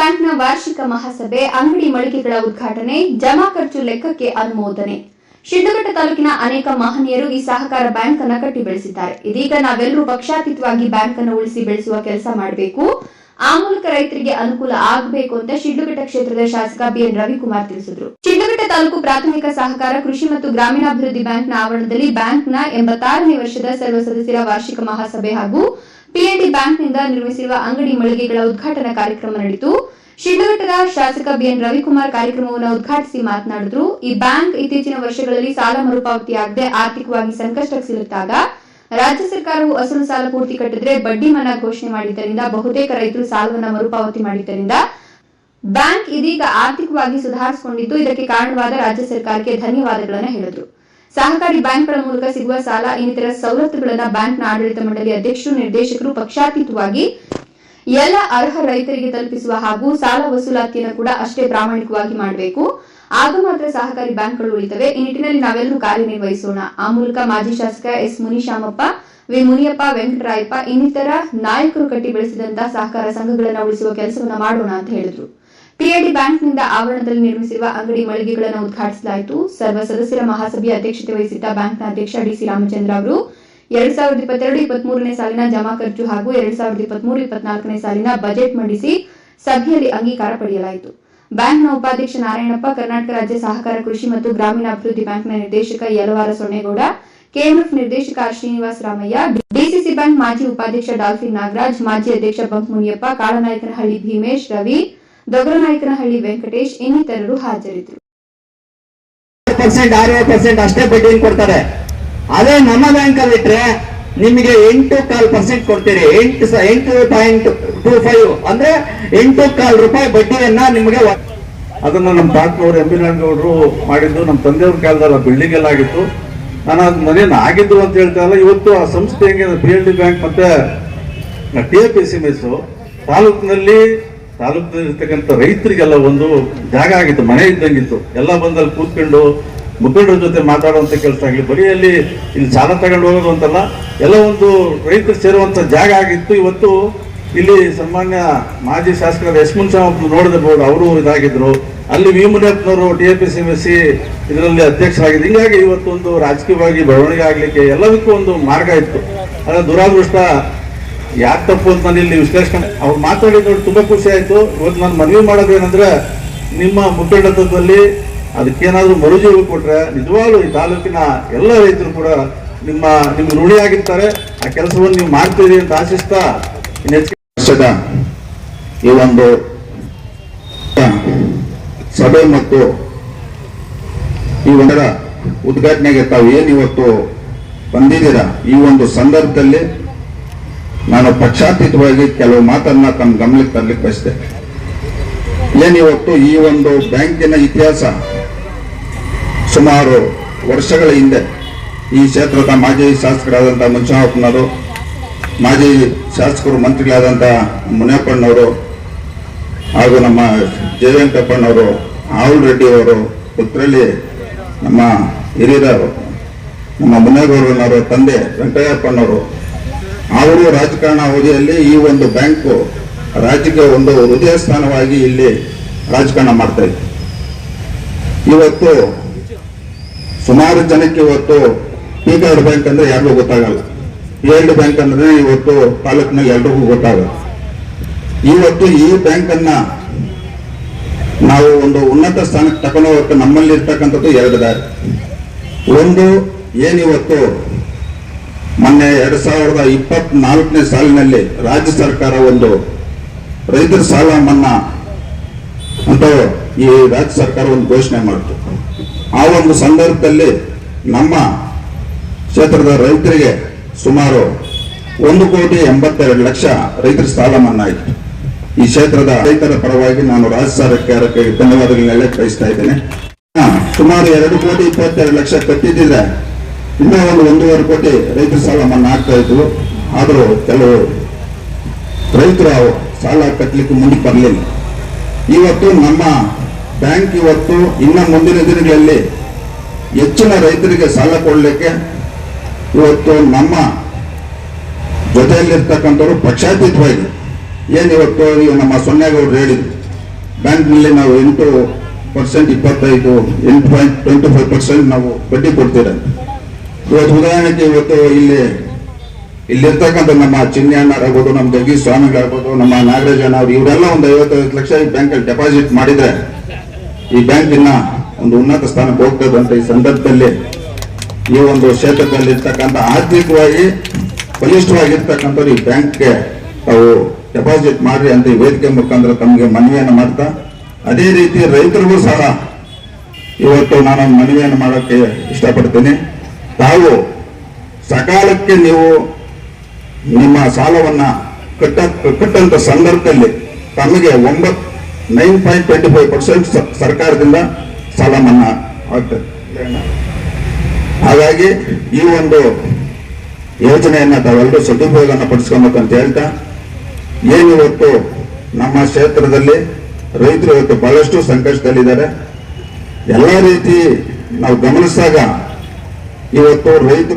ತಾಲೂಕಿನ ವಾರ್ಷಿಕ ಮಹಾಸಭೆ ಅಂಗಡಿ ಮಳಿಗೆಗಳ ಉದ್ಘಾಟನೆ, ಜಮಾ ಖರ್ಚು ಲೆಕ್ಕಕ್ಕೆ ಅನುಮೋದನೆ. ಶಿಡ್ಡಘಟ್ಟ ತಾಲೂಕಿನ ಅನೇಕ ಮಹನೀಯರು ಈ ಸಹಕಾರ ಬ್ಯಾಂಕ್ ಅನ್ನು ಕಟ್ಟಿ ಬೆಳೆಸಿದ್ದಾರೆ ಇದೀಗ ನಾವೆಲ್ಲರೂ ಪಕ್ಷಾತೀತವಾಗಿ ಬ್ಯಾಂಕ್ ಅನ್ನು ಉಳಿಸಿ ಬೆಳೆಸುವ ಕೆಲಸ ಮಾಡಬೇಕು. ಆ ಮೂಲಕ ರೈತರಿಗೆ ಅನುಕೂಲ ಆಗಬೇಕು ಅಂತ ಶಿಡ್ಲಘಟ್ಟ ಕ್ಷೇತ್ರದ ಶಾಸಕ ಬಿಎನ್ ರವಿಕುಮಾರ್ ತಿಳಿಸಿದರು. ಶಿಡ್ಲಘಟ್ಟ ತಾಲೂಕು ಪ್ರಾಥಮಿಕ ಸಹಕಾರ, ಕೃಷಿ ಮತ್ತು ಗ್ರಾಮೀಣಾಭಿವೃದ್ಧಿ ಬ್ಯಾಂಕ್ನ ಆವರಣದಲ್ಲಿ ಬ್ಯಾಂಕ್ನ ಎಂಬತ್ತಾರನೇ ವರ್ಷದ ಸರ್ವ ಸದಸ್ಯರ ವಾರ್ಷಿಕ ಮಹಾಸಭೆ ಹಾಗೂ ಪಿಎಲ್ಡಿ ಬ್ಯಾಂಕ್ನಿಂದ ನಿರ್ಮಿಸಿರುವ ಅಂಗಡಿ ಮಳಿಗೆಗಳ ಉದ್ಘಾಟನಾ ಕಾರ್ಯಕ್ರಮ ನಡೆಯಿತು. ಶಿಡ್ಲಘಟ್ಟದ ಶಾಸಕ ಬಿಎನ್ ರವಿಕುಮಾರ್ ಕಾರ್ಯಕ್ರಮವನ್ನು ಉದ್ಘಾಟಿಸಿ ಮಾತನಾಡಿದ್ರು. ಈ ಬ್ಯಾಂಕ್ ಇತ್ತೀಚಿನ ವರ್ಷಗಳಲ್ಲಿ ಸಾಲ ಮರುಪಾವತಿಯಾಗದೆ ಆರ್ಥಿಕವಾಗಿ ಸಂಕಷ್ಟಕ್ಕೆ ಸಿಲುಕಿದಾಗ ರಾಜ್ಯ ಸರ್ಕಾರವು ಅಸಲು ಸಾಲ ಪೂರ್ತಿ ಕಟ್ಟಿದ್ರೆ ಬಡ್ಡಿ ಮನ್ನಾ ಘೋಷಣೆ ಮಾಡಿದ್ದರಿಂದ ಬಹುತೇಕ ರೈತರು ಸಾಲವನ್ನು ಮರುಪಾವತಿ ಮಾಡಿದ್ದರಿಂದ ಬ್ಯಾಂಕ್ ಇದೀಗ ಆರ್ಥಿಕವಾಗಿ ಸುಧಾರಿಸಿಕೊಂಡಿದ್ದು, ಇದಕ್ಕೆ ಕಾರಣವಾದ ರಾಜ್ಯ ಸರ್ಕಾರಕ್ಕೆ ಧನ್ಯವಾದಗಳನ್ನು ಹೇಳಿದರು. ಸಹಕಾರಿ ಬ್ಯಾಂಕ್ಗಳ ಮೂಲಕ ಸಿಗುವ ಸಾಲ, ಇನ್ನಿತರ ಸವಲತ್ತುಗಳನ್ನು ಬ್ಯಾಂಕ್ನ ಆಡಳಿತ ಮಂಡಳಿ ಅಧ್ಯಕ್ಷರು, ನಿರ್ದೇಶಕರು ಪಕ್ಷಾತೀತವಾಗಿ ಎಲ್ಲ ಅರ್ಹ ರೈತರಿಗೆ ತಲುಪಿಸುವ ಹಾಗೂ ಸಾಲ ವಸೂಲಾತಿಯನ್ನು ಕೂಡ ಅಷ್ಟೇ ಪ್ರಾಮಾಣಿಕವಾಗಿ ಮಾಡಬೇಕು. ಆಗ ಮಾತ್ರ ಸಹಕಾರಿ ಬ್ಯಾಂಕ್ಗಳು ಉಳಿತವೆ. ಈ ನಿಟ್ಟಿನಲ್ಲಿ ನಾವೆಲ್ಲರೂ ಕಾರ್ಯನಿರ್ವಹಿಸೋಣ. ಆ ಮೂಲಕ ಮಾಜಿ ಶಾಸಕ ಎಸ್ ಮುನಿಶಾಮಪ್ಪ, ವಿ ಮುನಿಯಪ್ಪ, ವೆಂಕಟರಾಯಪ್ಪ, ಇನ್ನಿತರ ನಾಯಕರು ಕಟ್ಟಿ ಬೆಳೆಸಿದಂತಹ ಸಹಕಾರ ಸಂಘಗಳನ್ನು ಉಳಿಸುವ ಕೆಲಸವನ್ನ ಮಾಡೋಣ ಅಂತ ಹೇಳಿದ್ರು. ಪಿಎಡಿ ಬ್ಯಾಂಕ್ನಿಂದ ಆವರಣದಲ್ಲಿ ನಿರ್ಮಿಸಿರುವ ಅಂಗಡಿ ಮಳಿಗೆಗಳನ್ನು ಉದ್ಘಾಟಿಸಲಾಯಿತು. ಸರ್ವ ಸದಸ್ಯರ ಮಹಾಸಭೆಯ ಅಧ್ಯಕ್ಷತೆ ವಹಿಸಿದ್ದ ಬ್ಯಾಂಕ್ನ ಅಧ್ಯಕ್ಷ ಡಿಸಿ ರಾಮಚಂದ್ರ ಅವರು. ಎರಡ್ ಸಾವಿರದ ಇಪ್ಪತ್ತೆರಡು, ಇಪ್ಪತ್ಮೂರನೇ ಸಾಲಿನ ಜಮಾ ಖರ್ಚು ಹಾಗೂ ಎರಡ್ ಸಾವಿರದ ಇಪ್ಪತ್ಮೂರು, ಇಪ್ಪತ್ನಾಲ್ಕನೇ ಸಾಲಿನ ಬಜೆಟ್ ಮಂಡಿಸಿ ಸಭೆಯಲ್ಲಿ ಅಂಗೀಕಾರ ಪಡೆಯಲಾಯಿತು. ಬ್ಯಾಂಕ್ನ ಉಪಾಧ್ಯಕ್ಷ ನಾರಾಯಣಪ್ಪ, ಕರ್ನಾಟಕ ರಾಜ್ಯ ಸಹಕಾರ ಕೃಷಿ ಮತ್ತು ಗ್ರಾಮೀಣಾಭಿವೃದ್ಧಿ ಬ್ಯಾಂಕ್ನ ನಿರ್ದೇಶಕ ಯಲವಾರ ಸೊನ್ನೇಗೌಡ, ಕೆಎಂಎಫ್ ನಿರ್ದೇಶಕ ಶ್ರೀನಿವಾಸ ರಾಮಯ್ಯ, ಡಿಸಿಸಿ ಬ್ಯಾಂಕ್ ಮಾಜಿ ಉಪಾಧ್ಯಕ್ಷ ಡಾಲ್ಫಿನ್ ನಾಗರಾಜ್, ಮಾಜಿ ಅಧ್ಯಕ್ಷ ಬಂಕ್ ಮುನಿಯಪ್ಪ, ಕಾಳನಾಯಕನಹಳ್ಳಿ ಭೀಮೇಶ್, ರವಿ, ದೊಗರನಾಯಕನಹಳ್ಳಿ ವೆಂಕಟೇಶ್ ಇನ್ನಿತರರು ಹಾಜರಿದ್ದರು. ಪರ್ಸೆಂಟ್ ಆರು ಪರ್ಸೆಂಟ್ ಅಷ್ಟೇ ಬಡ್ಡಿಯನ್ನು ಕೊಡ್ತಾರೆ. ಅದೇ ನಮ್ಮ ಬ್ಯಾಂಕ್ ಅಲ್ಲಿ ಇಟ್ರೆ ನಿಮಗೆ ಎಂಟು ಕಾಲ್ ಪರ್ಸೆಂಟ್ ಕೊಡ್ತೀರಿ. ಎಂಟು ಎಂಟು ಪಾಯಿಂಟ್ ಟೂ ಫೈವ್ ಅಂದ್ರೆ ಎಂಟು ಕಾಲ್ ರೂಪಾಯಿ ಬಡ್ಡಿಯನ್ನ ನಿಮಗೆ ಅದನ್ನ ನಮ್ಮ ಬ್ಯಾಂಕ್ನವರು ಎಂ. ಬಿ. ನಾರಾಯಣಗೌಡರು ಮಾಡಿದ್ದು. ನಮ್ಮ ತಂದೆಯವ್ರ ಕಾಲದಲ್ಲ ಬಿಲ್ಡಿಂಗ್ ಎಲ್ಲ ಆಗಿತ್ತು. ನಾನು ಅದು ಮನೇನು ಆಗಿದ್ದು ಅಂತ ಹೇಳ್ತಾ ಇಲ್ಲ. ಇವತ್ತು ಆ ಸಂಸ್ಥೆ ಹೆಂಗೆ ಪಿ ಎಲ್ ಡಿ ಬ್ಯಾಂಕ್ ಮತ್ತೆ T A P C S ತಾಲೂಕಿನಲ್ಲಿ ತಾಲೂಕಿನಲ್ಲಿ ಇರ್ತಕ್ಕಂಥ ರೈತರಿಗೆಲ್ಲ ಒಂದು ಜಾಗ ಆಗಿತ್ತು. ಮನೆ ಇದ್ದಂಗಿತ್ತು. ಎಲ್ಲ ಬಂದಲ್ಲಿ ಕೂತ್ಕೊಂಡು ಮುಖಂಡರ ಜೊತೆ ಮಾತಾಡುವಂಥ ಕೆಲಸ ಆಗಲಿ, ಬರೀ ಅಲ್ಲಿ ಇಲ್ಲಿ ಸಾಲ ತಗೊಂಡು ಹೋಗೋದು ಅಂತಲ್ಲ, ಎಲ್ಲ ಒಂದು ರೈತರು ಸೇರುವಂಥ ಜಾಗ ಆಗಿತ್ತು. ಇವತ್ತು ಇಲ್ಲಿ ಸನ್ಮಾನ್ಯ ಮಾಜಿ ಶಾಸಕರಾದ ಶಾಮ್ ಒಬ್ಬರು ನೋಡಿದ್ರು ಅವರು ಇದಾಗಿದ್ರು. ಅಲ್ಲಿ V ಮುನಿಯಪ್ಪನವರು T A P C S C ಇದರಲ್ಲಿ ಅಧ್ಯಕ್ಷರಾಗಿದ್ದು ಹಿಂಗಾಗಿ ಇವತ್ತೊಂದು ರಾಜಕೀಯವಾಗಿ ಬೆಳವಣಿಗೆ ಆಗಲಿಕ್ಕೆ ಎಲ್ಲದಕ್ಕೂ ಒಂದು ಮಾರ್ಗ ಇತ್ತು. ಅದರ ದುರಾದೃಷ್ಟ ಯಾಕೆ ತಪ್ಪು ಅಂತ ನಾನು ಇಲ್ಲಿ ವಿಶ್ಲೇಷಣೆ ಅವ್ರು ಮಾತಾಡಿದ್ದು ತುಂಬ ಖುಷಿ ಆಯಿತು. ಇವತ್ತು ನಾನು ಮನವಿ ಮಾಡೋದೇನೆಂದರೆ, ನಿಮ್ಮ ಮುಖಂಡತ್ವದಲ್ಲಿ ಅದಕ್ಕೇನಾದ್ರೂ ಮರುಜೀವ ಕೊಟ್ಟರೆ ನಿಜವಾಗ್ಲೂ ಈ ತಾಲೂಕಿನ ಎಲ್ಲ ರೈತರು ಕೂಡ ನಿಮ್ಮ, ನಿಮ್ಗೆ ಋಣಿಯಾಗಿರ್ತಾರೆ. ಆ ಕೆಲಸವನ್ನು ನೀವು ಮಾಡ್ತೀರಿ ಅಂತ ಆಶಿಸ್ತಾ ವರ್ಷದ ಈ ಒಂದು ಸಭೆ ಮತ್ತು ಈ ಒಂದರ ಉದ್ಘಾಟನೆಗೆ ತಾವು ಏನು ಇವತ್ತು ಬಂದಿದ್ದೀರಾ? ಈ ಒಂದು ಸಂದರ್ಭದಲ್ಲಿ ನಾನು ಪಕ್ಷಾತೀತವಾಗಿ ಕೆಲವು ಮಾತನ್ನ ತಮ್ಮ ಗಮನಕ್ಕೆ ತರಲಿಕ್ಕೆ ಬಯಸಿದೆ ಏನಿವತ್ತು ಈ ಒಂದು ಬ್ಯಾಂಕಿನ ಇತಿಹಾಸ ಸುಮಾರು ವರ್ಷಗಳ ಹಿಂದೆ ಈ ಕ್ಷೇತ್ರದ ಮಾಜಿ ಶಾಸಕರಾದಂಥ ಮಂಜುನಾಥಪ್ಪನವರು ಮಾಜಿ ಶಾಸಕರು ಮಂತ್ರಿಗಳಾದಂಥ ಮುನಿಯಪ್ಪಣ್ಣವರು ಹಾಗೂ ನಮ್ಮ ಜಯವೆಂಕಪ್ಪಣ್ಣವರು ಆವುಲ್ ರೆಡ್ಡಿಯವರು ಪುತ್ರಲ್ಲಿ ನಮ್ಮ ಹಿರಿಯರು ನಮ್ಮ ಮುನೇಗೌಡರನವರು ತಂದೆ ವೆಂಕಯ್ಯಪ್ಪನವರು ಅವರು ರಾಜಕಾರಣ ಅವಧಿಯಲ್ಲಿ ಈ ಒಂದು ಬ್ಯಾಂಕು ರಾಜ್ಯಕ್ಕೆ ಒಂದು ಹೃದಯ ಸ್ಥಾನವಾಗಿ ಇಲ್ಲಿ ರಾಜಕಾರಣ ಮಾಡ್ತಾ ಇತ್ತು. ಇವತ್ತು ಸುಮಾರು ಜನಕ್ಕೆ ಇವತ್ತು ಪಿ ಕಾರ್ಡ್ ಬ್ಯಾಂಕ್ ಅಂದ್ರೆ ಯಾರಿಗೂ ಗೊತ್ತಾಗಲ್ಲ. ಏಳು ಬ್ಯಾಂಕ್ ಅಂದ್ರೆ ಇವತ್ತು ತಾಲೂಕಿನಲ್ಲಿ ಎಲ್ರಿಗೂ ಗೊತ್ತಾಗಲ್ಲ. ಇವತ್ತು ಈ ಬ್ಯಾಂಕ್ ಅನ್ನ ನಾವು ಒಂದು ಉನ್ನತ ಸ್ಥಾನಕ್ಕೆ ತಗೊಂಡು ಹೋಗಕ್ಕೆ ನಮ್ಮಲ್ಲಿ ಇರ್ತಕ್ಕಂಥದ್ದು ಎರಡು ದಾರಿ. ಒಂದು, ಏನಿವತ್ತು ಮೊನ್ನೆ ಎರಡ್ ಸಾವಿರದ ಇಪ್ಪತ್ನಾಲ್ಕನೇ ಸಾಲಿನಲ್ಲಿ ರಾಜ್ಯ ಸರ್ಕಾರ ಒಂದು ರೈತರ ಸಾಲ ಮನ್ನಾ ಅಂತ ಈ ರಾಜ್ಯ ಸರ್ಕಾರ ಒಂದು ಘೋಷಣೆ ಮಾಡಿತು. ಆ ಒಂದು ಸಂದರ್ಭದಲ್ಲಿ ನಮ್ಮ ಕ್ಷೇತ್ರದ ರೈತರಿಗೆ ಸುಮಾರು ಒಂದು ಕೋಟಿ ಎಂಬತ್ತೆರಡು ಲಕ್ಷ ರೈತರ ಸಾಲ ಮನ್ನಾ ಆಯಿತು. ಈ ಕ್ಷೇತ್ರದ ರೈತರ ಪರವಾಗಿ ನಾನು ರಾಜ್ಯ ಸರ್ಕಾರಕ್ಕೆ ಧನ್ಯವಾದಗಳನ್ನೆಲ್ಲ ಬಯಸ್ತಾ ಇದ್ದೇನೆ. ಸುಮಾರು ಎರಡು ಕೋಟಿ ಇಪ್ಪತ್ತೆರಡು ಲಕ್ಷ ಕಟ್ಟಿದ್ದಿದ್ರೆ ಇನ್ನೂ ಒಂದು ಒಂದೂವರೆ ಕೋಟಿ ರೈತರ ಸಾಲ ಮನ್ನಾ ಆಗ್ತಾ ಇದ್ರು ಆದರೂ ಕೆಲವು ರೈತರು ಸಾಲ ಕಟ್ಟಲಿಕ್ಕೆ ಮುಂದಕ್ಕೆ ಬರಲಿಲ್ಲ. ಇವತ್ತು ನಮ್ಮ ಬ್ಯಾಂಕ್ ಇವತ್ತು ಇನ್ನ ಮುಂದಿನ ದಿನಗಳಲ್ಲಿ ಹೆಚ್ಚಿನ ರೈತರಿಗೆ ಸಾಲ ಕೊಡಲಿಕ್ಕೆ ಇವತ್ತು ನಮ್ಮ ಜೊತೆಯಲ್ಲಿರ್ತಕ್ಕಂಥವ್ರು ಪಕ್ಷಾತೀತವಾಗಿ ಏನು ಈಗ ನಮ್ಮ ಸೊನ್ನೇಗೌಡರು ಹೇಳಿದ್ರು. ಬ್ಯಾಂಕ್ನಲ್ಲಿ ನಾವು ಎಂಟು ಪರ್ಸೆಂಟ್ ಇಪ್ಪತ್ತೈದು, ಎಂಟು ಪಾಯಿಂಟ್ ಟ್ವೆಂಟಿ ಫೈವ್ ಪರ್ಸೆಂಟ್ ನಾವು ಬಡ್ಡಿ ಕೊಡ್ತೀರ ಇವತ್ತು ಉದಾಹರಣೆಗೆ ಇವತ್ತು ಇಲ್ಲಿ ಇಲ್ಲಿರ್ತಕ್ಕಂಥ ನಮ್ಮ ಚಿನ್ನಣ್ಣರಾಗ್ಬೋದು ನಮ್ಮ ಜಗದೀಶ್ ಸ್ವಾಮಿಗಳಾಗ್ಬೋದು, ನಮ್ಮ ನಾಗರೇಜನ ಅವರು, ಇವರೆಲ್ಲ ಒಂದು ಐವತ್ತೈದು ಲಕ್ಷ ಬ್ಯಾಂಕಲ್ಲಿ ಡೆಪಾಸಿಟ್ ಮಾಡಿದ್ರೆ ಈ ಬ್ಯಾಂಕಿನ ಒಂದು ಉನ್ನತ ಸ್ಥಾನಕ್ಕೆ ಹೋಗ್ತದೆ ಅಂತ ಈ ಸಂದರ್ಭದಲ್ಲಿ ಈ ಒಂದು ಕ್ಷೇತ್ರದಲ್ಲಿ ಇರ್ತಕ್ಕಂಥ ಆರ್ಥಿಕವಾಗಿ ಬಲಿಷ್ಠವಾಗಿರ್ತಕ್ಕಂಥವ್ರು ಈ ಬ್ಯಾಂಕ್ಗೆ ತಾವು ಡೆಪಾಸಿಟ್ ಮಾಡ್ರಿ ಅಂತ ಈ ವೇದಿಕೆ ಮುಖಾಂತರ ತಮಗೆ ಮನವಿಯನ್ನು ಮಾಡ್ತಾ, ಅದೇ ರೀತಿ ರೈತರಿಗೂ ಸಹ ಇವತ್ತು ನಾನು ಮನವಿಯನ್ನು ಮಾಡೋಕ್ಕೆ ಇಷ್ಟಪಡ್ತೀನಿ. ತಾವು ಸಕಾಲಕ್ಕೆ ನೀವು ನಿಮ್ಮ ಸಾಲವನ್ನು ಕಟ್ಟ ಕಟ್ಟಂತ ಸಂದರ್ಭದಲ್ಲಿ ತಮಗೆ ಒಂಬತ್ತು nine point twenty five percent ಸರ್ಕಾರದಿಂದ ಸಾಲ ಮನ್ನಾ ಆಗ್ತದೆ. ಹಾಗಾಗಿ ಈ ಒಂದು ಯೋಜನೆಯನ್ನ ತಾವೆಲ್ಲರೂ ಸದುಪಯೋಗವನ್ನು ಪಡಿಸ್ಕೊಬೇಕಂತ ಹೇಳ್ತಾ ಏನಿವತ್ತು ನಮ್ಮ ಕ್ಷೇತ್ರದಲ್ಲಿ ರೈತರು ಇವತ್ತು ಬಹಳಷ್ಟು ಸಂಕಷ್ಟದಲ್ಲಿದ್ದಾರೆ. ಎಲ್ಲ ರೀತಿ ನಾವು ಗಮನಿಸಿದಾಗ ಇವತ್ತು ರೈತರು